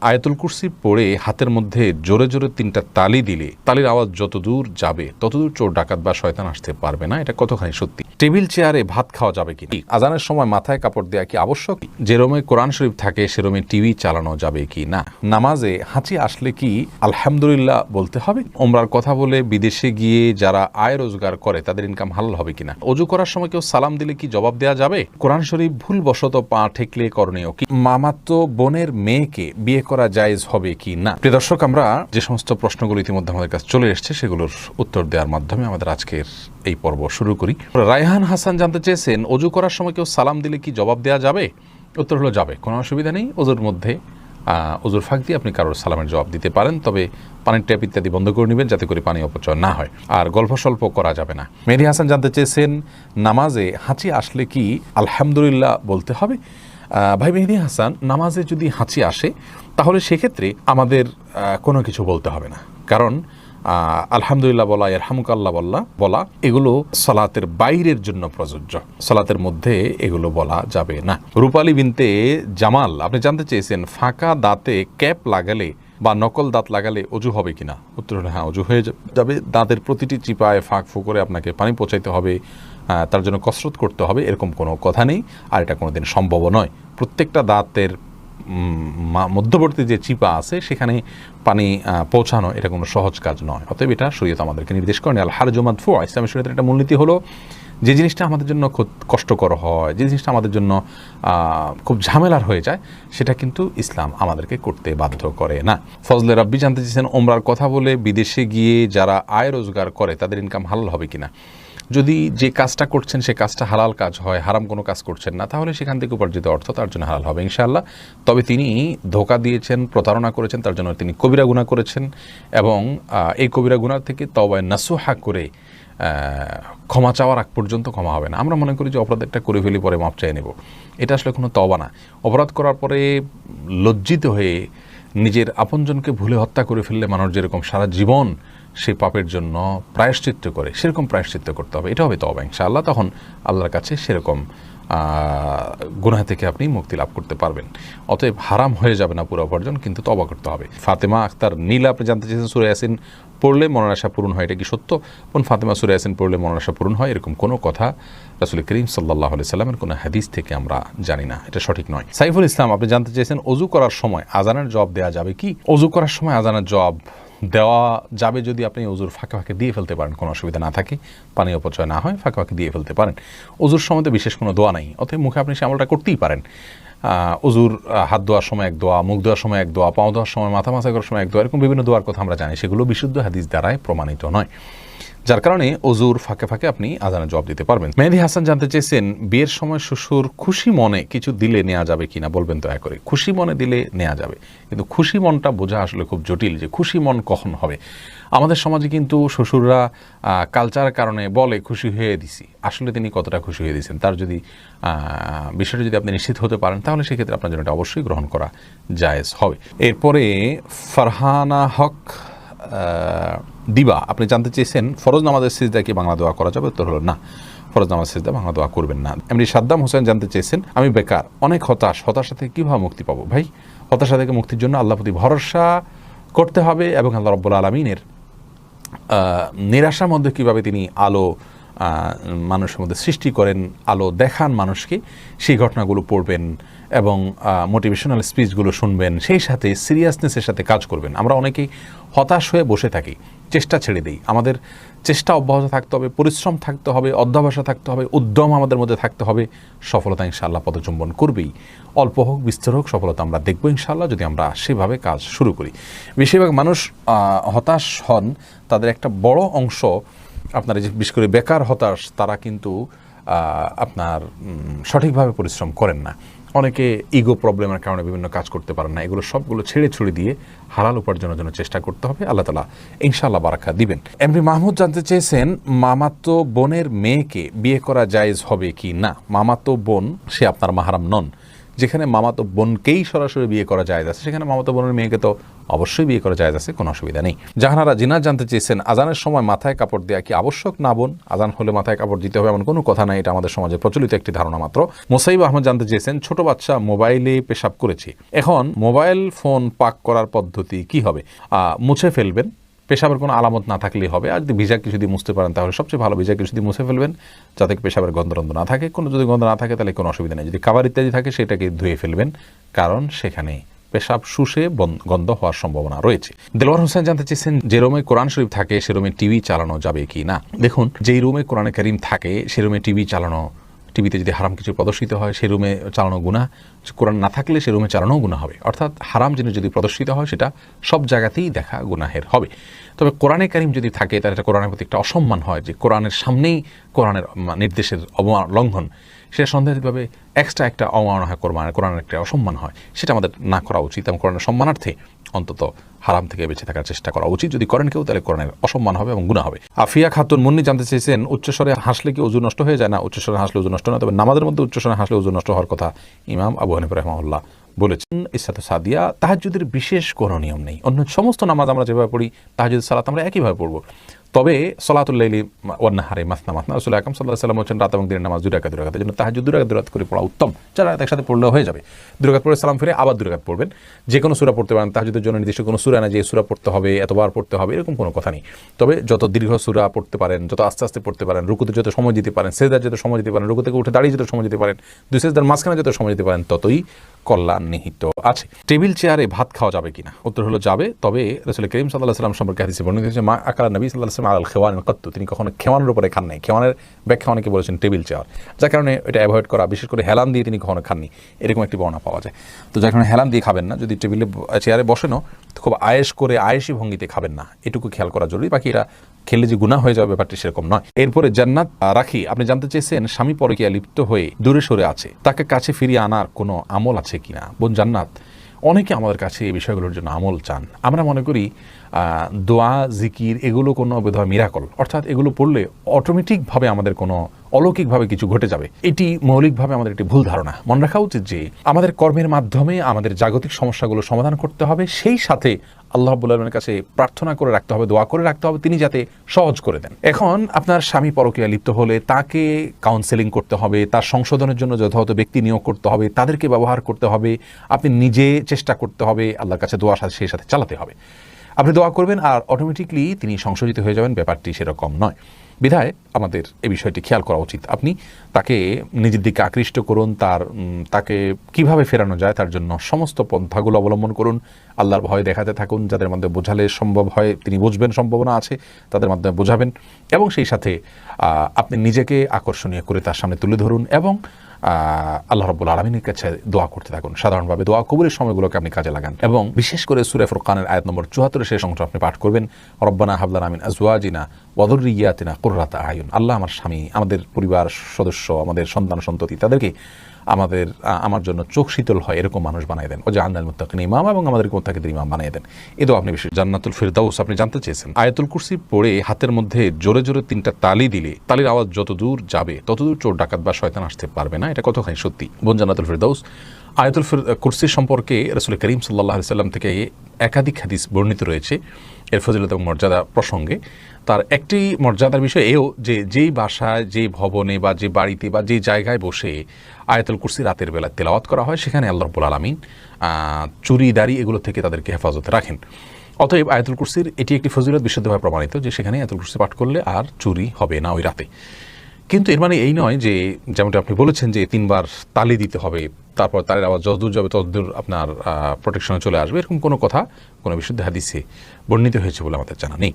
আয়াতুল কুরসি পড়ে হাতের মধ্যে জোরে জোরে তিনটা তালি দিলে তালির আওয়াজ যত দূর যাবে ততদূর চোর ডাকাত বা শয়তান আসতে পারবে না। এটা কতখানি সত্যি? টেবিল চেয়ারে ভাত খাওয়া যাবে কি আজানের সময় মাথায় কাপড় দেওয়া কি আবশ্যক? যেরমে কোরআন শরীফ থাকে সেরমে টিভি চালানো যাবে কি না? নামাজে হাঁচি আসলে কি আলহামদুলিল্লাহ বলতে হবে? ওমরার কথা বলে বিদেশে গিয়ে যারা আয় রোজগার করে তাদের ইনকাম হালাল হবে কিনা? অজু করার সময় কেউ সালাম দিলে কি জবাব দেওয়া যাবে? কোরআন শরীফ ভুলবশত পা ঠেকলে করণীয় কি? মামাতো বোনের মেয়েকে বিয়ে করা জায়েজ হবে কি না? প্রিয় দর্শক, আমরা যে সমস্ত প্রশ্নগুলো ইতিমধ্যে আমাদের কাছে চলে এসেছে, সেগুলোর উত্তর দেওয়ার মাধ্যমে আমাদের আজকের এই পর্ব শুরু করি। রায়হান হাসান জানতে চেয়েছেন, অজু করার সময় কেউ সালাম দিলে কি জবাব দেওয়া যাবে? উত্তর হলো, যাবে। কোনো অসুবিধা নেই। অজুর মধ্যে অজুর ফাঁক দিয়ে আপনি কারোর সালামের জবাব দিতে পারেন। তবে পানির ট্যাপ ইত্যাদি বন্ধ করে নেবেন যাতে করে পানি অপচয় না হয়। আর গল্প স্বল্প করা যাবে না। মেহদি হাসান জানতে চেয়েছেন, নামাজে হাঁচি আসলে কি আলহামদুলিল্লাহ বলতে হবে? ভাই মেহেদি হাসান, নামাজে যদি হাঁচি আসে, তাহলে সেক্ষেত্রে আমাদের কোনো কিছু বলতে হবে না। কারণ আলহামদুলিল্লাহ বলা এরহামুকাল্লাহ বল্লা বলা, এগুলো সলাতের বাইরের জন্য প্রযোজ্য। সলাতের মধ্যে এগুলো বলা যাবে না। রূপালী বিনতে জামাল, আপনি জানতে চেয়েছেন ফাঁকা দাঁতে ক্যাপ লাগালে বা নকল দাঁত লাগালে অজু হবে কিনা? উত্তর হলো হ্যাঁ অজু হয়ে যাবে। দাঁতের প্রতিটি চিপায় ফাঁক ফুকরে আপনাকে পানি পচাইতে হবে। তার জন্য কসরত করতে হবে, এরকম কোনো কথা নেই, আর এটা কোনোদিন সম্ভব নয়। প্রত্যেকটা দাঁতের মধ্যবর্তী যে চিপা আছে, সেখানে পানি পৌঁছানো, এটা কোনো সহজ কাজ নয়। অতএব এটা শরীয়ত আমাদেরকে নির্দেশ করেন, আল হার জমাত ফু ইসলামী শরীয়তের একটা মূলনীতি হলো, যে জিনিসটা আমাদের জন্য খুব কষ্টকর হয়, যে জিনিসটা আমাদের জন্য খুব ঝামেলার হয়ে যায়, সেটা কিন্তু ইসলাম আমাদেরকে করতে বাধ্য করে না। ফজলে রাব্বি জানতে চেয়েছেন, ওমরার কথা বলে বিদেশে গিয়ে যারা আয় রোজগার করে, তাদের ইনকাম হালাল হবে কিনা? যদি যে কাজটা করছেন সে কাজটা হালাল কাজ হয়, হারাম কোনো কাজ করছেন না, তাহলে সেখান থেকে উপার্জিত অর্থ তার জন্য হালাল হবে ইনশাআল্লাহ। তবে তিনি ধোকা দিয়েছেন, প্রতারণা করেছেন, তার জন্য তিনি কবিরা গুণা করেছেন এবং এই কবিরা গুণার থেকে তবায় নাসুহা করে ক্ষমা চাওয়ার আগ পর্যন্ত ক্ষমা হবে না। আমরা মনে করি যে অপরাধ একটা করে ফেলি, পরে মাপ চাই নেব। এটা আসলে কোনো তবা না। অপরাধ করার পরে লজ্জিত হয়ে নিজের আপনজনকে ভুলে হত্যা করে ফেললে মানুষ যেরকম সারা জীবন সেই পাপের জন্য প্রায়শ্চিত্ত করে, সেরকম প্রায়শ্চিত্ত করতে হবে। এটা হবে তবা ইনশাআল্লাহ। তখন আল্লাহর কাছে সেরকম গুনাহ থেকে আপনি মুক্তি লাভ করতে পারবেন। অতএব হারাম হয়ে যাবে না পুরো উপার্জন, কিন্তু তবা করতে হবে। ফাতেমা আক্তার নীলা, আপনি জানতে চেয়েছেন সুরে আসিন পড়লে মনের আশা পূরণ হয়, এটা কি সত্য? কোন ফাতেমা সুরে আসিন পড়লে মনের আশা পূরণ হয়? এরকম কোনো কথা রাসুল করিম সাল্লাহ সাল্লামের কোনো হাদিস থেকে আমরা জানি না, এটা সঠিক নয়। সাইফুল ইসলাম, আপনি জানতে চেয়েছেন অজু করার সময় আজানের জবাব দেওয়া যাবে কি? অজু করার সময় আজানের জবাব দেওয়া যাবে যদি আপনি অজুর ফাঁকে ফাঁকে দিয়ে ফেলতে পারেন, কোনো অসুবিধা না থাকে পানি অপচয় না হয়, ফাঁকে ফাঁকে দিয়ে ফেলতে পারেন। অজুর সময় তো বিশেষ কোনো দোয়া নাই, অতএব মুখে আপনি সে আমলটা করতেই পারেন। অজুর হাত ধোয়ার সময় এক দোয়া, মুখ ধোয়ার সময় এক দোয়া, পাও ধোয়ার সময়, মাথা মাথা করার সময় এক দোয়া, এরকম বিভিন্ন দোয়ার কথা আমরা জানি, সেগুলো বিশুদ্ধ হাদিস দ্বারাই প্রমাণিত নয়। যার কারণে অজুর ফাঁকে ফাঁকে আপনি আজানের জবাব দিতে পারবেন। মেহেদি হাসান জানতে চেয়েছেন, বিয়ের সময় শ্বশুর খুশি মনে কিছু দিলে নেওয়া যাবে কিনা বলবেন দয়া করে। খুশি মনে দিলে নেওয়া যাবে। কিন্তু খুশি মনটা বোঝা আসলে খুব জটিল যে খুশি মন কখন হবে। আমাদের সমাজে কিন্তু শ্বশুররা কালচার কারণে বলে, খুশি হয়ে দিছি। আসলে তিনি কতটা খুশি হয়ে দিয়েছেন তার যদি বিষয়টা যদি আপনি নিশ্চিত হতে পারেন, তাহলে সেক্ষেত্রে আপনার জন্য এটা অবশ্যই গ্রহণ করা জায়েজ হবে। এরপরে ফারহানা হক দিবা। আপনি জানতে চেয়েছেন, ফরজ নামাজের সিজদা কি বাংলা দোয়া করা যাবে? উত্তর হলো না। ফরজ নামাজ সিজদা বাংলা দোয়া করবেন না। এমনি সাদ্দাম হোসেন জানতে চেয়েছেন, আমি বেকার, অনেক হতাশ, হতাশা থেকে কীভাবে মুক্তি পাবো? ভাই, হতাশা থেকে মুক্তির জন্য আল্লাহ প্রতি ভরসা করতে হবে এবং আল্লাহ রব্বুল আলমিনের নিরাশার মধ্যে কীভাবে তিনি আলো মানুষের মধ্যে সৃষ্টি করেন, আলো দেখান মানুষকে, সেই ঘটনাগুলো পড়বেন এবং মোটিভেশনাল স্পিচগুলো শুনবেন, সেই সাথে সিরিয়াসনেসের সাথে কাজ করবেন। আমরা অনেকেই হতাশ হয়ে বসে থাকি, চেষ্টা ছেড়ে দিই। আমাদের চেষ্টা অব্যাহত থাকতে হবে, পরিশ্রম থাকতে হবে অধ্যাবসা থাকতে হবে, উদ্যম আমাদের মধ্যে থাকতে হবে। সফলতা ইনশাল্লাহ পদচুম্বন করবেই। অল্প হোক, বিস্তর হোক, সফলতা আমরা দেখব ইনশাল্লাহ যদি আমরা সেভাবে কাজ শুরু করি। বেশিরভাগ মানুষ হতাশ হন, তাদের একটা বড় অংশ আপনার যে বিশেষ করে বেকার হতাশ, তারা কিন্তু আপনার সঠিকভাবে পরিশ্রম করেন না। অনেকে ইগো প্রবলেমের কারণে বিভিন্ন কাজ করতে পারেন না। এগুলো সবগুলো ছেড়ে ছুড়ে দিয়ে হালাল উপার্জনের জন্য চেষ্টা করতে হবে। আল্লাহ তালা ইনশাল্লাহ বারাকা দিবেন। এমনি মাহমুদ জানতে চেয়েছেন, মামাতো বোনের মেয়েকে বিয়ে করা জায়েজ হবে কি না? মামাতো বোন, সে আপনার মাহারাম নন। যেখানে মামাতো বোনকেই সরাসরি বিয়ে করা যায় আছে, সেখানে মামাতো বোনের মেয়েকে তো অবশ্যই বিয়ে করা যায় আছে, কোনো অসুবিধা নেই। জাহানারা জিনা জানতে চেয়েছেন, আজানের সময় মাথায় কাপড় দেওয়া কি আবশ্যক? না বোন, আজান হলে মাথায় কাপড় দিতে হবে এমন কোনো কথা নাই, এটা আমাদের সমাজে প্রচলিত একটি ধারণা মাত্র। মোসাইব আহমদ জানতে চেয়েছেন, ছোট বাচ্চা মোবাইলে পেশাব করেছে, এখন মোবাইল ফোন পাক করার পদ্ধতি কি হবে? মুছে ফেলবেন, পেশাবের কোনো আলামত না থাকলেই হবে, আর যদি ভিজা কিছু দিয়ে মুছতে পারেন তাহলে সবচেয়ে ভালো ভিজা কিছু দিয়ে মুছে ফেলবেন, যাতে পেশাবের গন্ধরন্ধ না থাকে, কোনো যদি গন্ধ না থাকে তাহলে কোনো অসুবিধা নেই, যদি খাবার ইত্যাদি থাকে সেটাকে ধুয়ে ফেলবেন, কারণ সেখানে পেশাব শুষে গন্ধ হওয়ার সম্ভাবনা রয়েছে। দেলোয়ার হোসেন জানতে চেয়েছেন যে রুমে কোরআন শরীফ থাকে, সে রুমে টিভি চালানো যাবে কি না। দেখুন, যেই রুমে কোরআনে করিম থাকে, সে রুমে টিভি চালানো, টিভিতে যদি হারাম কিছু প্রদর্শিত হয়, সে রুমে চালানো গুণা কোরআন না থাকলে সে রুমে চালানো গুণা হবে। অর্থাৎ হারাম জিনিস যদি প্রদর্শিত হয়, সেটা সব জায়গাতেই দেখা গুনাহের হবে। তবে কোরআনে কারিম যদি থাকে, তাহলে একটা কোরআনের প্রতি একটা অসম্মান হয় যে কোরআনের সামনেই কোরআনের নির্দেশের অবমান লঙ্ঘন সেটা সন্দেহিতভাবে এক্সট্রা একটা অবমাননা হয় কোরআন কোরআনের একটা অসম্মান হয়। সেটা আমাদের না করা উচিত এবং কোরআনের সম্মানার্থে অন্তত হারাম থেকে বেঁচে থাকার চেষ্টা করা উচিত। যদি করেন কেউ, তাহলে কোরআনের অসম্মান হবে এবং গুণা হবে। আফিয়া খাতুন মুন্নি জানতে চেয়েছেন, উচ্চস্বরে হাসলে কি ওজু নষ্ট হয়ে যায়? না, উচ্চস্বরে হাসলে ওজু নষ্ট না তবে নামাজের মধ্যে উচ্চস্বরে হাসলে ওজু নষ্ট হওয়ার কথা ইমাম আবু হানিফ রহমাউল্লাহ বলেছেন। ইসাত সাদিয়া তাহাজুদের বিশেষ কোনো নিয়ম নেই। অন্য সমস্ত নামাজ আমরা যেভাবে পড়ি তাহাজুদ সালাত আমরা একইভাবে পড়ব। তবে সলাতুল্লাইলি ওয়ান্নাহারে মাসনা মাসনা। রসুল আকাম সাল্লাহ সাল্লাম হচ্ছেন রাত এবং দিনের নামাজ দুরাকা দুরাকাতের জন্য তাহাজুদ দুরাকা দুরাত করে পড়া উত্তম। যারা একসাথে পড়লেও হয়ে যাবে। দুরাকাত পড়ে সালাম ফিরে আবার দুরাকাত পড়বেন। যে কোনো সুরা পড়তে পারেন তাহাজুদের জন্য নির্দিষ্ট কোনো সুরা না যে সুরা পড়তে হবে, এতবার পড়তে হবে, এরকম কোনো কথা নেই। তবে যত দীর্ঘ সুরা পড়তে পারেন, যত আস্তে আস্তে পড়তে পারেন, রুকুতে যত সময় দিতে পারেন, সেজদার যত সময় দিতে পারেন রুকু থেকে উঠে দাঁড়িয়ে যত সময় দিতে পারেন, দুই সেজদার মাঝখানে যত সময় দিতে পারেন, ততই কল্যাণ নিহিত আছে। টেবিল চেয়ারে ভাত খাওয়া যাবে কিনা? উত্তর হলো যাবে, তবে রসুল করিম সাল্লাহ সাল্লাম সম্পর্কে হাদিসে বর্ণিত মা আকার নবী সাল্লাহ আল খেওয়ান কত্তু তিনি কখনো খেওয়ানের উপরে খান নাই। খেওয়ানের ব্যাখ্যা অনেকে বলেছেন টেবিল চেয়ার। যার কারণে এটা অ্যাভয়েড করা, বিশেষ করে হেলান দিয়ে তিনি কখনো খাননি। এরকম একটি বর্ণনা পাওয়া যায়। তো যার কারণে হেলান দিয়ে খাবেন না। যদি টেবিলে চেয়ারে বসেনও খুব আয়েস করে আয়েসি ভঙ্গিতে খাবেন না। এটুকু খেয়াল করা জরুরি। বাকি এটা খেলে যে গুণা হয়ে যাবে ব্যাপারটি সেরকম নয়। এরপরে জান্নাত রাখি, আপনি জানতে চেয়েছেন স্বামী পরকিয়া লিপ্ত হয়ে দূরে সরে আছে। তাকে কাছে ফিরিয়ে আনার কোনো আমল আছে কিনা? বোন জান্নাত অনেকে আমাদের কাছে এই বিষয়গুলোর জন্য আমল চান। আমরা মনে করি দোয়া, জিকির, এগুলো কোনো বোধহয় মিরাকল। অর্থাৎ এগুলো পড়লে অটোমেটিকভাবে আমাদের কোনো অলৌকিকভাবে কিছু ঘটে যাবে। এটি মৌলিকভাবে আমাদের একটি ভুল ধারণা। মনে রাখা উচিত যে, আমাদের কর্মের মাধ্যমে আমাদের জাগতিক সমস্যাগুলো সমাধান করতে হবে, সেই সাথে আল্লাহ আলমের কাছে প্রার্থনা করে রাখতে হবে, দোয়া করে রাখতে হবে, তিনি যাতে সহজ করে দেন। এখন আপনার স্বামী পরকীয়া লিপ্ত হলে তাকে কাউন্সেলিং করতে হবে, তার সংশোধনের জন্য যথাযথ ব্যক্তি নিয়োগ করতে হবে, তাদেরকে ব্যবহার করতে হবে, আপনি নিজে চেষ্টা করতে হবে, আল্লাহর কাছে দোয়া সাথে, সেই সাথে চালাতে হবে। আপনি দোয়া করবেন আর অটোমেটিকলি তিনি সংশোধিত হয়ে যাবেন, ব্যাপারটি সেরকম নয়। বিধায় আমাদের এই বিষয়টি খেয়াল করা উচিত। আপনি তাকে নিজের দিকে আকৃষ্ট করুন, তার তাকে কীভাবে ফেরানো যায় তার জন্য সমস্ত পন্থাগুলো অবলম্বন করুন। আল্লাহর ভয় দেখাতে থাকুন, যাদের মাধ্যমে বোঝালে সম্ভব হয়, তিনি বুঝবেন সম্ভাবনা আছে, তাদের মাধ্যমে বোঝাবেন। এবং সেই সাথে আপনি নিজেকে আকর্ষণীয় করে তার সামনে তুলে ধরুন এবং আল্লাহ রব্বুল আলমিনের কাছে দোয়া করতে থাকুন। সাধারণভাবে দোয়া কবুলের সময়গুলোকে আপনি কাজে লাগান এবং বিশেষ করে সুরে ফুরকানের আয়াত নম্বর চুয়াত্তর শেষ অংশ আপনি পাঠ করবেন। রব্বানা হাবলান আমিন আজওয়াজিনা ওয়াদুরিয়াতিনা কুর্রাতা আয়ুন। আল্লাহ আমার স্বামী, আমাদের পরিবার, সদস্য, আমাদের সন্তান, সন্ততি, তাদেরকে আমাদের আমার জন্য চোখ শীতল হয় এরকম মানুষ বানিয়ে দেন। ও যে আন্দাল মুত্তাকিন ইমাম এবং আমাদের মুত্তাকিদের ইমাম বানিয়ে দেন। এতো আপনি বিশেষ জান্নাতুল ফিরদাউস, আপনি জানতে চেয়েছেন? আয়াতুল কুরসি পড়ে হাতের মধ্যে জোরে জোরে তিনটা তালি দিলে তালির আওয়াজ যত দূর যাবে ততদূর চোর ডাকাত বা শয়তান আসতে পারবে না। এটা কতখানি সত্যি। বোন জান্নাতুল ফিরদাউস, আয়াতুল কুরসি সম্পর্কে রসুল করিম সাল্লাহ সাল্লাম থেকে একাধিক হাদিস বর্ণিত রয়েছে। এর ফজিলত এবং মর্যাদা প্রসঙ্গে। তার একটি মর্যাদার বিষয় এও যে যেই বাসায় যে ভবনে বা যে বাড়িতে বা যে জায়গায় বসে আয়াতুল কুরসি রাতের বেলা তেলাওয়াত করা হয়, সেখানে আল্লাহ রব্বুল আলমিন চুরি, দাড়ি এগুলো থেকে তাদেরকে হেফাজতে রাখেন। অতএব আয়াতুল কুরসির এটি একটি ফজিলত বিশুদ্ধভাবে প্রমাণিত যে সেখানে আয়াতুল কুরসি পাঠ করলে আর চুরি হবে না ওই রাতে। কিন্তু এর মানে এই নয় যে, যেমনটা আপনি বলেছেন যে তিনবার তালি দিতে হবে তারপর তার আবার যতদূর যাবে ততদূর আপনার প্রোটেকশনে চলে আসবে। এরকম কোনো কথা, কোনো বিশুদ্ধ হাদিসে বর্ণিত হয়েছে বলে আমাদের জানা নেই।